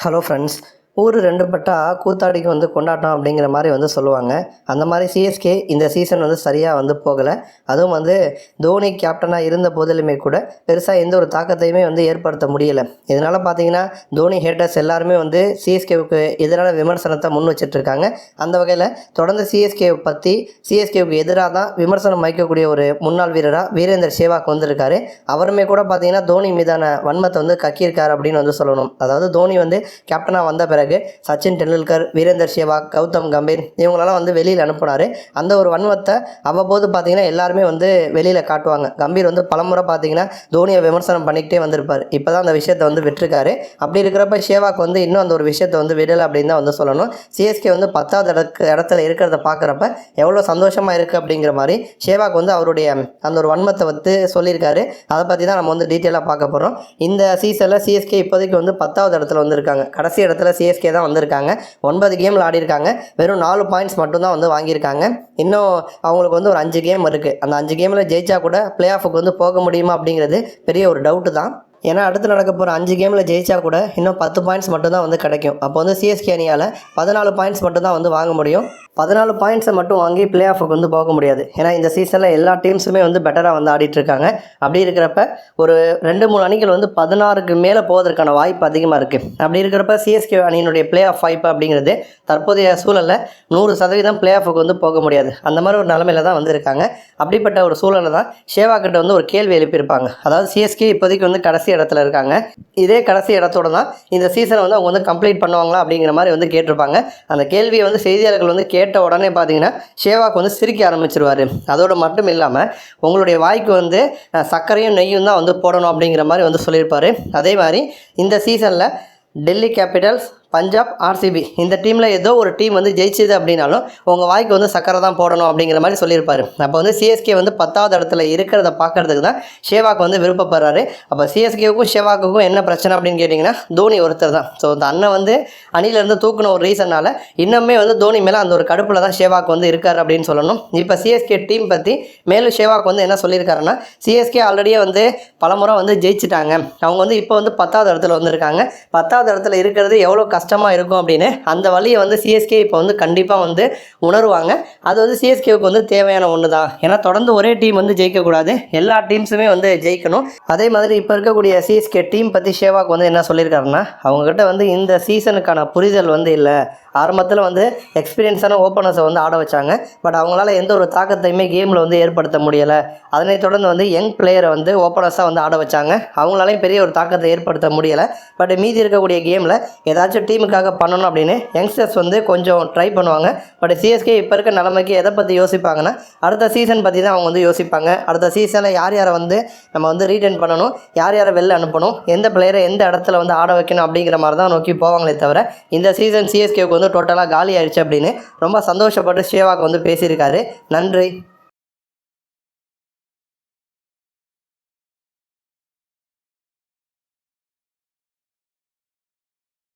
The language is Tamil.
ஹலோ ஃப்ரெண்ட்ஸ் ஊர் ரெண்டு பட்டா கூத்தாடிக்கு வந்து கொண்டாட்டம் அப்படிங்கிற மாதிரி வந்து சொல்லுவாங்க. அந்த மாதிரி சிஎஸ்கே இந்த சீசன் வந்து சரியாக வந்து போகலை. அதுவும் வந்து தோனி கேப்டனாக இருந்த போதிலுமே கூட பெருசாக எந்த ஒரு தாக்கத்தையுமே வந்து ஏற்படுத்த முடியலை. இதனால் பார்த்தீங்கன்னா தோனி ஹேட்டர்ஸ் எல்லாருமே வந்து சிஎஸ்கேவுக்கு எதிரான விமர்சனத்தை முன் வச்சிட்ருக்காங்க அந்த வகையில் தொடர்ந்து சிஎஸ்கே பற்றி சிஎஸ்கேவுக்கு எதிராக தான் விமர்சனம் வைக்கக்கூடிய ஒரு முன்னாள் வீரராக வீரேந்தர் சேவாக் வந்திருக்காரு. அவருமே கூட பார்த்தீங்கன்னா தோனி மீதான வன்மத்தை வந்து கக்கியிருக்காரு அப்படின்னு வந்து சொல்லணும். அதாவது தோனி வந்து கேப்டனாக வந்த பிறகு சச்சின் டெண்டுல்கர் வீரேந்தர் சேவாக் கௌதம் கம்பீர் இவங்களெல்லாம் வந்து வெளியில் அனுப்புனார். அந்த ஒரு வன்மத்தை அவ்வப்போது பார்த்தீங்கன்னா எல்லாருமே வந்து வெளியில் காட்டுவாங்க. கம்பீர் வந்து பலமுறை பார்த்தீங்கன்னா தோனியை விமர்சனம் பண்ணிக்கிட்டே வந்திருப்பார். இப்போ தான் அந்த விஷயத்தை வந்து விட்டுருக்காரு. அப்படி இருக்கிறப்ப சேவாக் வந்து இன்னும் அந்த ஒரு விஷயத்தை வந்து விடலை அப்படின்னு தான் வந்து சொல்லணும். சிஎஸ்கே வந்து பத்தாவது இடக்கு இடத்துல இருக்கிறத பார்க்குறப்ப எவ்வளோ சந்தோஷமாக இருக்குது அப்படிங்கிற மாதிரி சேவாக் வந்து அவருடைய அந்த ஒரு வன்மத்தை வந்து சொல்லியிருக்காரு. அதை பற்றி தான் நம்ம வந்து டீட்டெயிலாக பார்க்க போகிறோம் இந்த சீசனில் சிஎஸ்கே இப்போதைக்கு வந்து பத்தாவது இடத்துல வந்திருக்காங்க. கடைசி இடத்துல சிஎஸ்கே தான் வந்திருக்காங்க. ஒன்பது கேமில் ஆடிருக்காங்க வெறும் நாலு பாயிண்ட்ஸ் மட்டும்தான் வந்து வாங்கியிருக்காங்க. இன்னும் அவங்களுக்கு வந்து ஒரு அஞ்சு கேம் இருக்குது அந்த அஞ்சு கேமில் ஜெயிச்சா கூட பிளே ஆஃபுக்கு வந்து போக முடியுமா அப்படிங்கிறது பெரிய ஒரு டவுட்டு தான். ஏன்னா அடுத்து நடக்க போகிற அஞ்சு கேமில் ஜெயிச்சா கூட இன்னும் பத்து பாயிண்ட்ஸ் மட்டும்தான் வந்து கிடைக்கும். அப்போ வந்து சிஎஸ்கே அணியால் பதினாலு பாயிண்ட்ஸ் மட்டும்தான் வந்து வாங்க முடியும். பதினாலு பாயிண்ட்ஸை மட்டும் வாங்கி பிளே ஆஃபுக்கு வந்து போக முடியாது. ஏன்னா இந்த சீசனில் எல்லா டீம்ஸுமே வந்து பெட்டராக வந்து ஆடிட்டுருக்காங்க. அப்படி இருக்கிறப்ப ஒரு ரெண்டு மூணு அணிகள் வந்து பதினாறுக்கு மேலே போவதற்கான வாய்ப்பு அதிகமாக இருக்குது அப்படி இருக்கிறப்ப சிஎஸ்கே அணியினுடைய பிளே ஆஃப் வாய்ப்பு அப்படிங்கிறது தற்போதைய சூழலில் நூறு சதவீதம் பிளே ஆஃபுக்கு வந்து போக முடியாது. அந்த மாதிரி ஒரு நிலமையில தான் வந்திருக்காங்க. அப்படிப்பட்ட ஒரு சூழலில் தான் ஷேவா கிட்ட வந்து ஒரு கேள்வி எழுப்பியிருப்பாங்க. அதாவது சிஎஸ்கே இப்போதைக்கு வந்து கடைசி இடத்துல இருக்காங்க. இதே கடைசி இடத்தோட தான் இந்த சீசனை வந்து அவங்க வந்து கம்ப்ளீட் பண்ணுவாங்களா அப்படிங்கிற மாதிரி வந்து கேட்டிருப்பாங்க. அந்த கேள்வியை வந்து செய்தியாளர்கள் வந்து கே கேட்ட உடனே பார்த்தீங்கன்னா ஷேவாக் வந்து சிரிக்க ஆரம்பிச்சிருவார். அதோடு மட்டும் இல்லாமல் உங்களுடைய வாய்க்கு வந்து சர்க்கரையும் நெய்யும் தான் வந்து போடணும் அப்படிங்கிற மாதிரி வந்து சொல்லியிருப்பார். அதே மாதிரி இந்த சீசனில் டெல்லி கேபிட்டல்ஸ் பஞ்சாப் ஆர்சிபி இந்த டீமில் ஏதோ ஒரு டீம் வந்து ஜெயிச்சது அப்படின்னாலும் உங்கள் வாய்க்கு வந்து சக்கரை தான் போடணும் அப்படிங்கிற மாதிரி சொல்லியிருப்பார். அப்போ வந்து சிஎஸ்கே வந்து பத்தாவது இடத்துல இருக்கிறத பார்க்கறதுக்கு தான் ஷேவாக் வந்து விருப்பப்படுறாரு. அப்போ சிஎஸ்கேவுக்கும் ஷேவாக்குக்கும் என்ன பிரச்சனை அப்படின்னு கேட்டிங்கன்னா தோனி ஒருத்தர் தான். ஸோ இந்த அண்ணன் வந்து அணிலேருந்து தூக்குன ஒரு ரீசனால் இன்னுமே வந்து தோனி மேலே அந்த ஒரு கடுப்பில் தான் ஷேவாக் வந்து இருக்கார் அப்படின்னு சொல்லணும். இப்போ சிஎஸ்கே டீம் பற்றி மேலும் ஷேவாக் வந்து என்ன சொல்லியிருக்காருன்னா சிஎஸ்கே ஆல்ரெடியே வந்து பலமுறை வந்து ஜெயிச்சிட்டாங்க. அவங்க வந்து இப்போ வந்து பத்தாவது இடத்துல வந்திருக்காங்க. பத்தாவது இடத்துல இருக்கிறது எவ்வளோ கஷ்டமாக இருக்கும் அப்படின்னு அந்த வழியை வந்து சிஎஸ்கே இப்போ வந்து கண்டிப்பாக வந்து உணருவாங்க. அது வந்து சிஎஸ்கேவுக்கு வந்து தேவையான ஒன்று தான் ஏன்னா தொடர்ந்து ஒரே டீம் வந்து ஜெயிக்கக்கூடாது. எல்லா டீம்ஸுமே வந்து ஜெயிக்கணும். அதே மாதிரி இப்போ இருக்கக்கூடிய சிஎஸ்கே டீம் பற்றி ஷேவாக் வந்து என்ன சொல்லியிருக்காருன்னா அவங்கக்கிட்ட வந்து இந்த சீசனுக்கான புரிதல் வந்து இல்லை. ஆரம்பத்தில் வந்து எக்ஸ்பீரியன்ஸான ஓப்பனர்ஸை வந்து ஆட வச்சாங்க. பட் அவங்களால எந்த ஒரு தாக்கத்தையுமே கேமில் வந்து ஏற்படுத்த முடியலை. அதனைத் தொடர்ந்து வந்து யங் பிளேயரை வந்து ஓப்பனர்ஸாக வந்து ஆட வச்சாங்க. அவங்களாலையும் பெரிய ஒரு தாக்கத்தை ஏற்படுத்த முடியலை. பட் மீதி இருக்கக்கூடிய கேமில் ஏதாச்சும் டீமுக்காக பண்ணணும் அப்படின்னு யங்ஸ்டர்ஸ் வந்து கொஞ்சம் ட்ரை பண்ணுவாங்க. பட் சிஎஸ்கே இப்போ இருக்க நிலைமைக்கு எதை பற்றி யோசிப்பாங்கன்னா அடுத்த சீசன் பற்றி தான் அவங்க வந்து யோசிப்பாங்க. அடுத்த சீசனில் யார் யாரை வந்து நம்ம வந்து ரீட்டைன் பண்ணணும் யார் யாரை வெளில அனுப்பணும் எந்த பிளேயரை எந்த இடத்துல வந்து ஆட வைக்கணும் அப்படிங்கிற மாதிரி தான் நோக்கி போவாங்களே தவிர இந்த சீசன் சிஎஸ்கேவுக்கு வந்து டோட்டலாக காலி ஆயிடுச்சு அப்படின்னு ரொம்ப சந்தோஷப்பட்டு ஷேவாக் வந்து பேசியிருக்காரு. நன்றி.